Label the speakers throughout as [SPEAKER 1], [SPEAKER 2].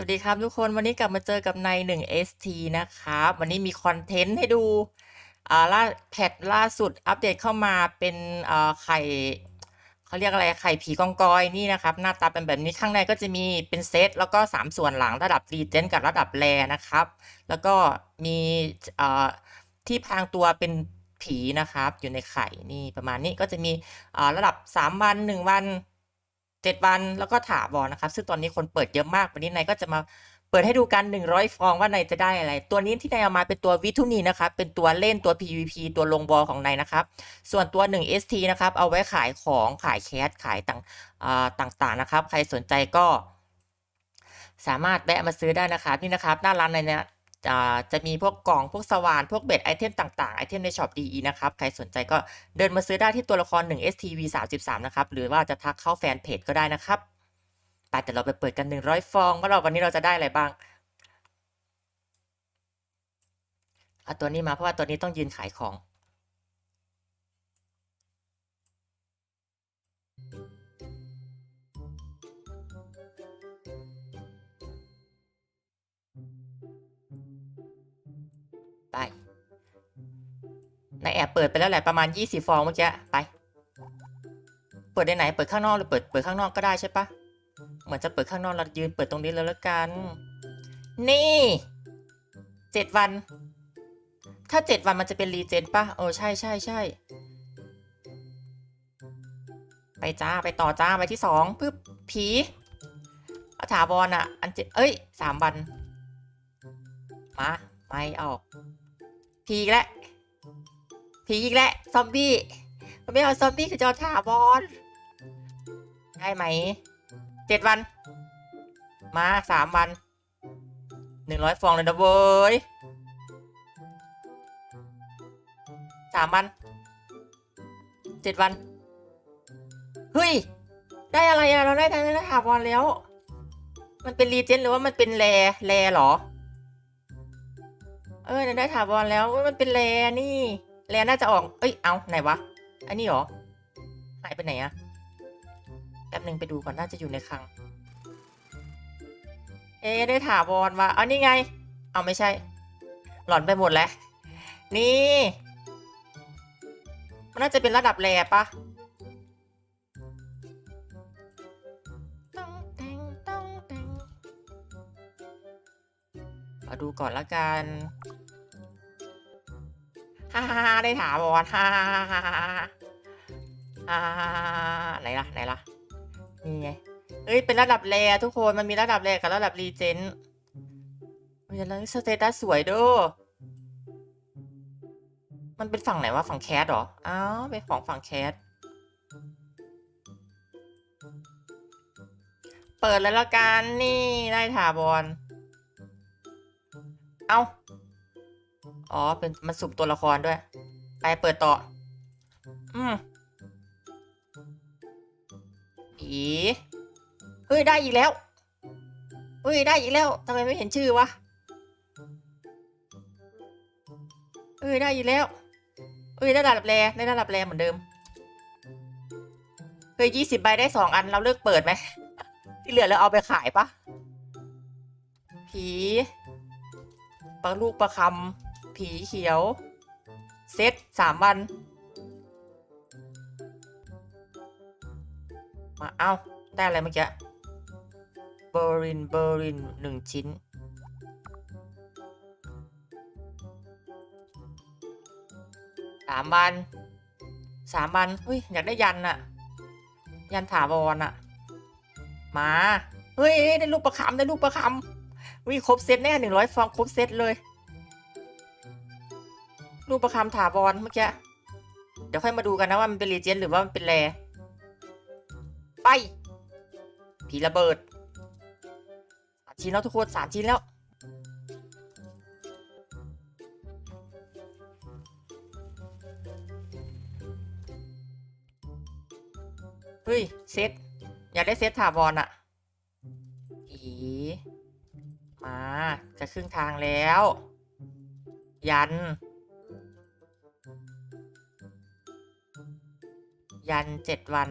[SPEAKER 1] วัสดีครับทุกคนวันนี้กลับมาเจอกับใน1 ST นะครับวันนี้มีคอนเทนต์ให้ดูอ่าล่าแพทล่าสุดอัปเดตเข้ามาเป็นอ่าไข่เขาเรียกอะไรไข่ผีกองกอยนี่นะครับ หน้าตาเป็นแบบนี้ข้างในก็จะมีเป็นเซตแล้วก็ 3 ส่วนหลังระดับรีเจนกับระดับแรนะครับ แล้วก็มีอ่าที่พางตัวเป็นผีนะครับ อยู่ในไข่นี่ประมาณนี้ก็จะมีอ่าระดับ 3 วัน 1 วัน เจ็ดวันแล้วก็ถาวรนะครับ ซึ่งตอนนี้คนเปิดเยอะมาก วันนี้นายก็จะมาเปิดให้ดูกัน 100 ฟองว่านายจะได้อะไร ตัวนี้ที่นายเอามาเป็นตัววิทุนีนะครับ เป็นตัวเล่นตัว PVP ตัวลงบอลของนายนะครับ ส่วนตัว 1 ST นะครับ เอาไว้ขายของขายแคสขายต่างต่างๆนะครับ ใครสนใจก็ สามารถแวะมาซื้อได้นะครับ นี่นะครับหน้าร้านในเนี่ย จะจะมีพวกกล่องพวกสว่าน พวกเบ็ดไอเทมต่างๆ ไอเทมในช็อป DE นะครับ ใครสนใจก็เดินมาซื้อได้ที่ตัวละคร 1 STV 33 นะครับ หรือว่าจะทักเข้าแฟนเพจก็ได้นะครับไปแต่เราไปเปิดกัน 100 ฟอง ว่าเราวันนี้เราจะได้อะไรบ้างเอาตัวนี้มาเพราะว่าตัวนี้ต้องยืนขายของ นายแอบเปิดไปแล้วแหละประมาณยี่สิบฟองเมื่อกี้ไป เปิดได้ไหนเปิดข้างนอกหรือเปิดเปิดข้างนอกก็ได้ใช่ปะเหมือนจะเปิดข้างนอกเรายืนเปิดตรงนี้แล้วละกัน นี่เจ็ดวัน ถ้าเจ็ดวันมันจะเป็นรีเจนปะเออใช่ใช่ใช่ไปจ้าไปต่อจ้าไปที่สองปึ๊บผีอาถาวรอะ อันเจ็เอ้ยสามวัน มา ไม่ออก ผีแล้ว ผีอีกแล้วซอมบี้ไม่เอาซอมบี้คือจอถาวรได้ไหมเจ็ดวัน มาสามวันหนึ่งร้อยฟองเลยนะเว้ยสามวันเจ็ดวัน เฮ้ย ได้อะไรอะเราได้ได้ได้ถาวรแล้ว มันเป็นรีเจนหรือว่ามันเป็นแรแรเหรอ เออได้ถาวรแล้วอุ๊ยมันเป็นแรนี่ แรน่าจะออก เอ้ย เอาไหนวะ อันนี้หรอ หายไปไหนอะแป๊บหนึ่งไปดูก่อนน่าจะอยู่ในคลัง เอ๊ได้ถาวรมาเอานี่ไง เอาไม่ใช่ หลอนไปหมดแล้ว นี่มันน่าจะเป็นระดับแรปะมาดูก่อนละกัน ฮ่าฮ่าได้ถามบอลฮ่าฮ่าฮ่าฮ่าฮ่าฮาฮ่าไหนล่ะไหนล่ะนี่ไงเฮ้ยเป็นระดับแรทุกคนมันมีระดับแรกับระดับรีเจนเฮ้ยแล้วสเตตัสสวยด้วยมันเป็นฝั่งไหนวะฝั่งแคสเหรอ อ้าวเป็นของฝั่งแคสเปิดเลยละกันนี่ได้ถาบอลเอ้า อ๋อ เป็นมันสุ่มตัวละครด้วย ไปเปิดต่อ อืมผีเฮ้ย ได้อีกแล้ว เฮ้ย ได้อีกแล้วทำไมไม่เห็นชื่อวะ เฮ้ย ได้อีกแล้ว เฮ้ย ได้ระดับแรได้ระดับแรเหมือนเดิม เฮ้ยยี่สิบใบได้สองอัน เราเลิกเปิดไหม ที่เหลือเราเอาไปขายปะผีปลาลูกประคำ ผีเขียว เซตสามวัน มาเอาได้อะไรเมื่อกี้เบอร์รินเบอร์รินหนึ่งชิ้น สามวัน สามวันเฮ้ย อยากได้ยันอะยันถาวรอะมา เฮ้ย ได้ลูกประคำได้ลูกประคำวิครบเซตแน่หนึ่งร้อยฟองครบเซตเลย รูปประคำถาวรเมื่อกี้ เดี๋ยวค่อยมาดูกันนะว่ามันเป็นรีเจนหรือว่ามันเป็นแรไป ผีระเบิดสามชิ้นแล้วทุกคนสามชิ้นแล้ว เฮ้ย เซตอยากได้เซตถาวรอะผีมาจะครึ่งทางแล้ว ยัน ยันเจ็ดวัน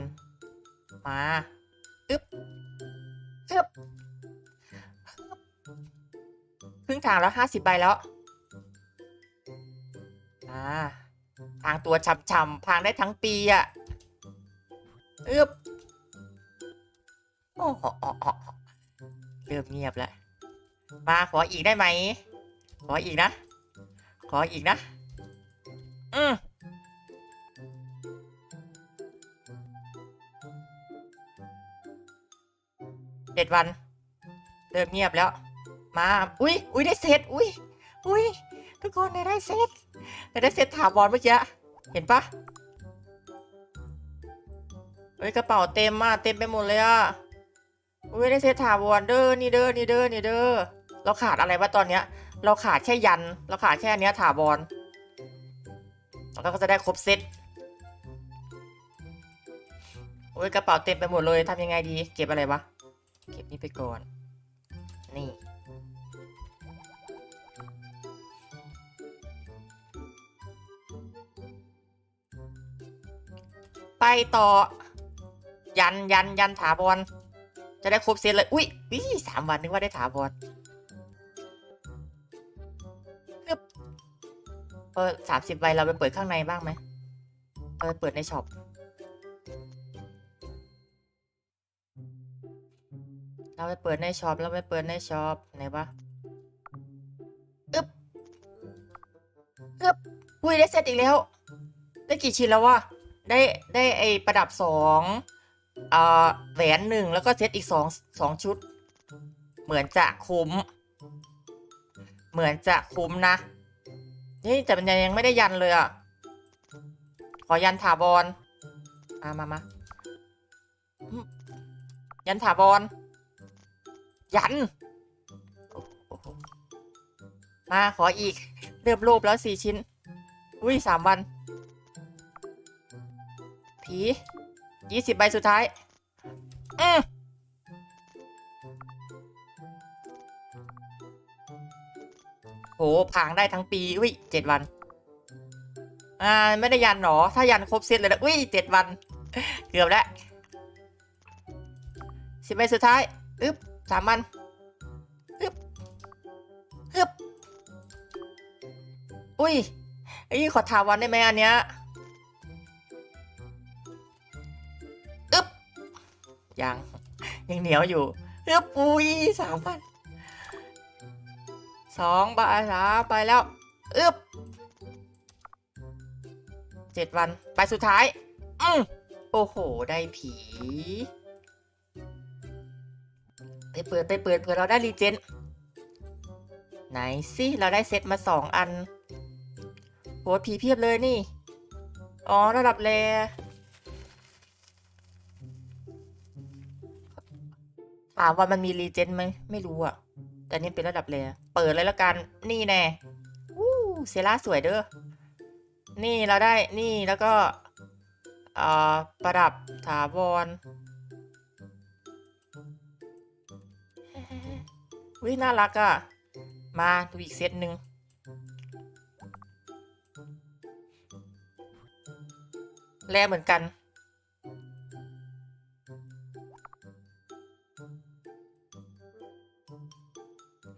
[SPEAKER 1] มาอึ๊บอึ๊บอึ๊บรึ่งทางแล้วห้าสิบใบแล้ว อ่า ทางตัวช่ำๆพางได้ทั้งปีอะ่ะอึบโอ้โหเริ่มเงียบแล้ว มาขออีกได้ไหม ขออีกนะ ขออีกนะ อืม เจ็ดวันเริ่มเงียบแล้ว มา อุ้ยอุ้ยได้เซตอุ้ยอุ้ยทุกคนได้เซตได้เซตถาวรเมื่อกี้เห็นปะเฮ้ยกระเป๋าเต็มมากเต็มไปหมดเลยอะอุ้ยได้เซตถาวรเด้อนี่เด้อนี่เด้อนี่เด้อเราขาดอะไรวะตอนเนี้ย เราขาดแค่ยัน เราขาดแค่นเนี้ยถาวรแล้วก็จะได้ครบเซตโอ้ยกระเป๋าเต็มไปหมดเลยทำยังไงดี เก็บอะไรวะ เก็บนี่ไปก่อน นี่ ไปต่อ ยันยันยันถาวรจะได้ครบเซตเลย อุ้ยวิสามวันนึกว่าได้ถาวรฮึบเออสามสิบใบเราไปเปิดข้างในบ้างไหมเออเปิดในช็อป ไปเปิดในช็อปเราไปเปิดในช็อปไหนวะอึ๊บอึ๊บอุ้ยได้เซตอีกแล้ว ได้กี่ชิ้นแล้ววะได้ได้ไอประดับสองเอ่อแหวนหนึ่งแล้วก็เซตอีกสองสองชุด เหมือนจะคุ้ม เหมือนจะคุ้มนะนี่แต่มันยังไม่ได้ยันเลยอะ ขอยันถาวรมามามายันถาวร ยัน มาขออีก เริ่มโลภแล้วสี่ชิ้น อุ้ยสามวัน ผียี่สิบใบสุดท้าย อืมโหพางได้ทั้งปี อุ้ยเจ็ดวัน อ่า ไม่ได้ยันหรอ ถ้ายันครบเซตเลยนะอุ้ยเจ็ดวัน เกือบแล้วสิบใบสุดท้าย อึ๊บ สามวันอึ๊บอึ๊บอุ้ยเอ้ขอถามวันได้ไหมอันเนี้ยอึ๊บยังยังเหนียวอยู่อึ๊บอุ้ยสามพันสองใบสามไปแล้วอึ๊บเจ็ดวัน ไปสุดท้าย อืมโอ้โห ได้ผี ไปเปิดไปเปิดเผื่อเราได้รีเจนไหนสิเราได้เซตมาสองอันโหผีเพียบเลยนี่ อ๋อระดับแรถามว่ามันมีรีเจนไหมไม่รู้อะแต่นี่เป็นระดับแรเปิดเลยแล้วกันนี่แน่อู้เซล่าสวยเด้อนี่เราได้นี่แล้วก็อ่อประดับถาวร วิน่ารักอะมาดูอีกเซตหนึ่งแลเหมือนกัน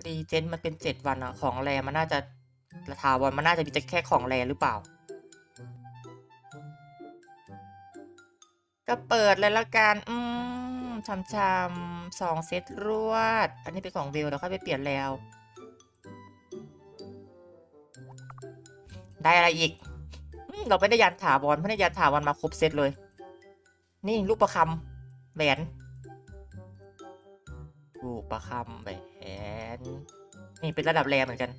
[SPEAKER 1] รีเจนมันเป็นเจ็ดวันอะของแรมันน่าจะราคาวันมันน่าจะมีแต่แค่ของแรหรือเปล่า ก็เปิดเลยละกัน อืม ชำชำสองเซตรวด อันนี้เป็นของเวลแล้วค่อยไปเปลี่ยนแล้ว ได้อะไรอีก เราไม่ได้ยันถาวรไม่ได้ยันถาวรมาครบเซตเลย นี่ลูกประคำแหวนลูกประคำแหวนนี่เป็นระดับแรเหมือนกัน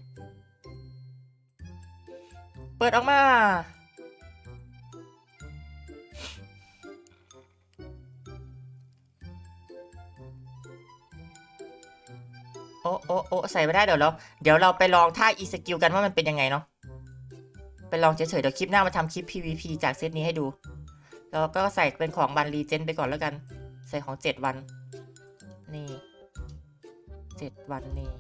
[SPEAKER 1] เปิดออกมา โอ้โอ้โอ้ใส่ไม่ได้เดี๋ยวเราเดี๋ยวเราไปลองท่า e สกิลกันว่ามันเป็นยังไงเนาะไปลองเฉยๆเดี๋ยวคลิปหน้ามาทำคลิป PVP จากเซตนี้ให้ดู แล้วก็ใส่เป็นของบันรีเจนไปก่อนแล้วกัน ใส่ของเจ็ดวัน นี่เจ็ดวันนี่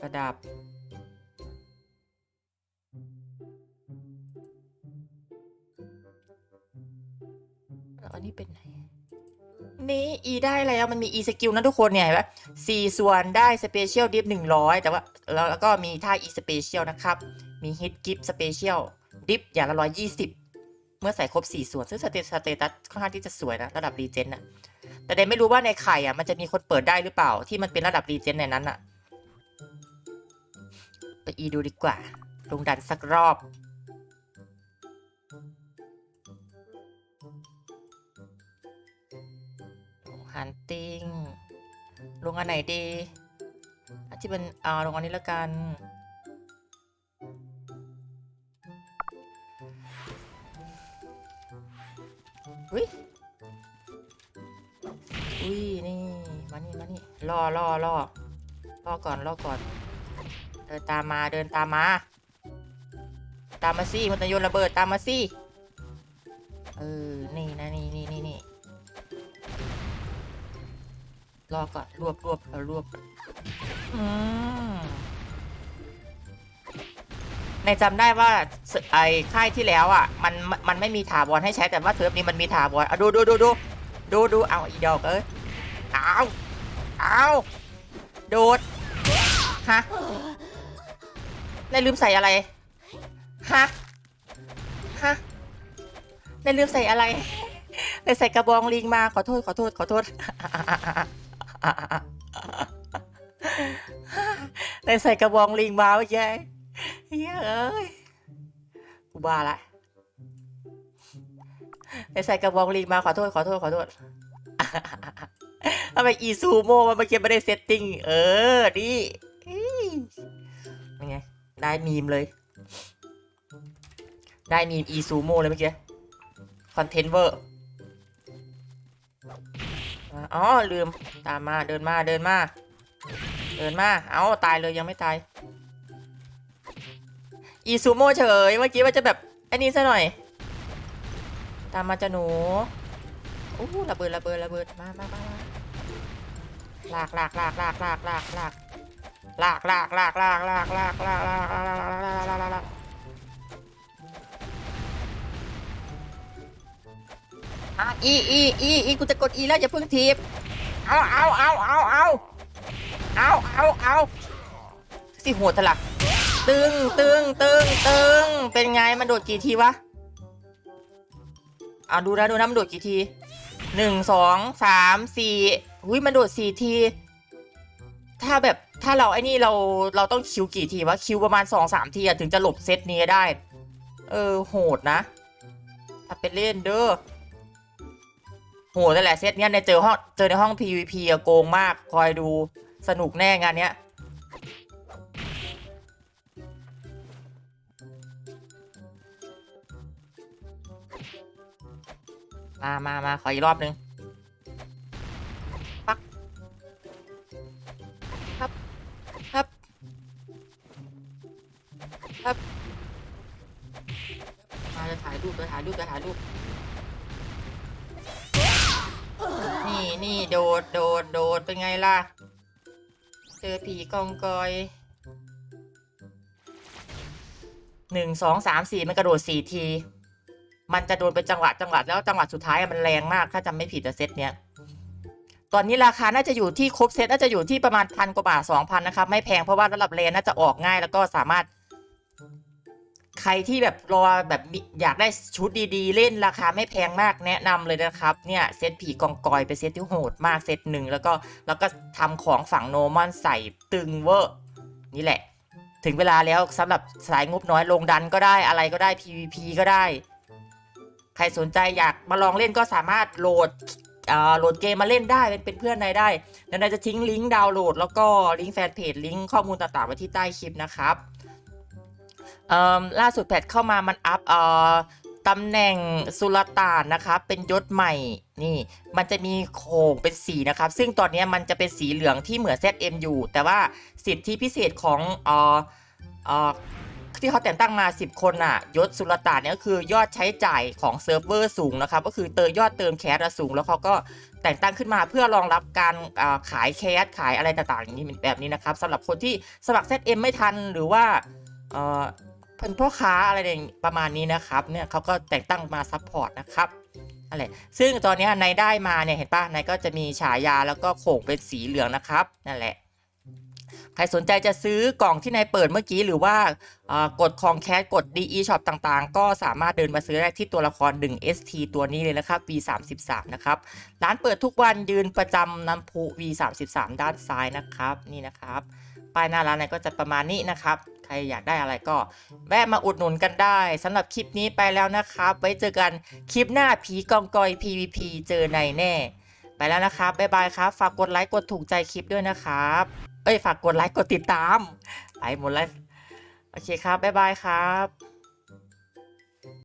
[SPEAKER 1] ประดับอันนี้เป็นไหน นี่ E ได้แล้วมันมี E สกิลนะทุกคนเนี่ยเห็นไหมสี่ส่วนได้ Special Dip 100แต่ว่าแล้วแล้วก็มีท่า E Special นะครับ มี Hit Gift Special Dip อย่างละ120เมื่อใส่ครบ4ส่วน ซึ่งสเตสเตตัสค่อนข้างที่จะสวยนะระดับรีเจนน่ะแต่เดนไม่รู้ว่าในไข่อะมันจะมีคนเปิดได้หรือเปล่าที่มันเป็นระดับรีเจนในนั้นอะไป E ดูดีกว่าลงดันสักรอบ ฮันติงลงอันไหนดีอันที่เป็นอ่าลงอันนี้แล้วกัน อุ้ย อุ้ย นี่ มานี่ มานี่รอรอรอรอก่อนรอก่อน เดินตามมาเดินตามมา ตามมาสิมันจะโยนระเบิดตามมาสิ รวบรวบเอารวบก่อนอืมในจำได้ว่าไอ้ค่ายที่แล้วอะ มันมันไม่มีถาวรให้ใช้แต่ว่าเทอมนี้มันมีถาวรอะดูดูดูดูดูดูเอาอีดอกเอ้ยเอาเอาโดดฮะในลืมใส่อะไรฮะฮะในลืมใส่อะไรในใส่กระบองลิงมาขอโทษขอโทษขอโทษ ในใส่กระบองลิงมาเมื่อกี้เฮ้ยเอ้ยกูบ้าละในใส่กระบองลิงมาขอโทษขอโทษขอโทษทำไมอีซูโม่มันเมื่อกี้ไม่ได้เซตติ้ง เออดียังไง ได้มีมเลย ได้มีมอีซูโม่เลยเมื่อกี้ คอนเทนต์เวอร์ อ๋อลืมตามมาเดินมาเดินมา เดินมา เอาตายเลยยังไม่ตาย อีซูโม่เฉยเมื่อกี้ว่าจะแบบไอันนี้ซะหน่อย ตามมาจะหนูอู้ระเบิดระเบิดระเบิดมามามามาลากลากลากลากลากลากลากลากลากลากลากลากลากลากลากลากลากลากลาก อะอีอีอีอีกูจะกดอีแล้วอย่าเพิ่งทีบเอาเอาเอาเอาเอาเอาเอาเอาสิหัวทะลักตึงตึงตึงตึงเป็นไงมันโดดกี่ทีวะเอาดูนะดูนะมันโดดกี่ทีหนึ่งสองสามสี่หุ้ยมันโดดสี่ที ถ้าแบบถ้าเราไอ้นี่เราเราต้องคิวกี่ทีวะคิวประมาณสองสามทีอะถึงจะหลบเซตนี้ได้ เออโหดนะ ถ้าเป็นเล่นเด้อ โหแต่นแหละเซตเนี้ยในเจอห้องเจอในห้อง PVP อะโกงมากคอยดูสนุกแน่งานเนี้ยมามามาขออีกรอบนึง กองกอยหนึ่งสองสามสี่มันกระโดดสี่ที มันจะโดนเป็นจังหวะจังหวะแล้วจังหวะสุดท้ายมันแรงมากถ้าจำไม่ผิดอะเซตเนี้ยตอนนี้ราคาน่าจะอยู่ที่ครบเซตน่าจะอยู่ที่ประมาณพันกว่าบาทสองพันนะครับไม่แพงเพราะว่าระดับเลนน่าจะออกง่ายแล้วก็สามารถ ใครที่แบบรอแบบอยากได้ชุดดีๆ เล่นราคาไม่แพงมากแนะนำเลยนะครับ เนี่ยเซตผีกองกอยเป็นเซตที่โหดมากเซตหนึ่งแล้วก็แล้วก็ทำของฝั่งโนมอนใส่ตึงเวอร์นี่แหละ ถึงเวลาแล้วสำหรับสายงบน้อยลงดันก็ได้อะไรก็ได้ PVP ก็ได้ ใครสนใจอยากมาลองเล่นก็สามารถโหลดอ่าโหลดเกมมาเล่นได้เป็นเพื่อนนายได้เดี๋ยวนายจะทิ้งลิงก์ดาวน์โหลด แล้วก็ลิงก์แฟนเพจลิงก์ข้อมูลต่างๆไว้ที่ใต้คลิปนะครับ ล่าสุดแพทเข้ามามันอัพอตำแหน่งสุลต่านนะครับเป็นยศใหม่นี่มันจะมีโคงเป็นสีนะครับ ซึ่งตอนนี้มันจะเป็นสีเหลืองที่เหมือน ZM อยู่ แต่ว่าสิทธิพิเศษของออที่เขาแต่งตั้งมา 10 คนน่ะยศสุลต่านเนี่ยก็คือยอดใช้จ่ายของเซิร์ฟเวอร์สูงนะครับ ก็คือเติมยอดเติมแคสอะสูง แล้วเขาก็แต่งตั้งขึ้นมาเพื่อรองรับการขายแคสขายอะไรต่างๆอย่างนี้แบบนี้นะครับสำหรับคนที่สมัคร ZM ไม่ทันหรือว่า เป็นพ่อค้าอะไรอย่างประมาณนี้นะครับเนี่ยเขาก็แต่งตั้งมาซัพพอร์ตนะครับนั่นแหละซึ่งตอนนี้นายได้มาเนี่ยเห็นปะนายก็จะมีฉายาแล้วก็โขงเป็นสีเหลืองนะครับนั่นแหละใครสนใจจะซื้อกล่องที่นายเปิดเมื่อกี้หรือว่ากดคองแคสกด DE Shop ต่างๆ ก็สามารถเดินมาซื้อได้ที่ตัวละคร 1ST ตัวนี้เลยนะครับ V33 นะครับ ร้านเปิดทุกวันยืนประจำน้ำพุ V33 ด้านซ้ายนะครับ นี่นะครับ ป้ายหน้าร้านนายก็จะประมาณนี้นะครับ ใครอยากได้อะไรก็แวะมาอุดหนุนกันได้สำหรับคลิปนี้ไปแล้วนะครับ ไว้เจอกันคลิปหน้าผีกองกอย PVP เจอในแน่ ไปแล้วนะครับบ๊ายบายครับ ฝากกดไลค์กดถูกใจคลิปด้วยนะครับ เอ้ยฝากกดไลค์กดติดตามไปหมดแล้วโอเคครับบ๊ายบายครับ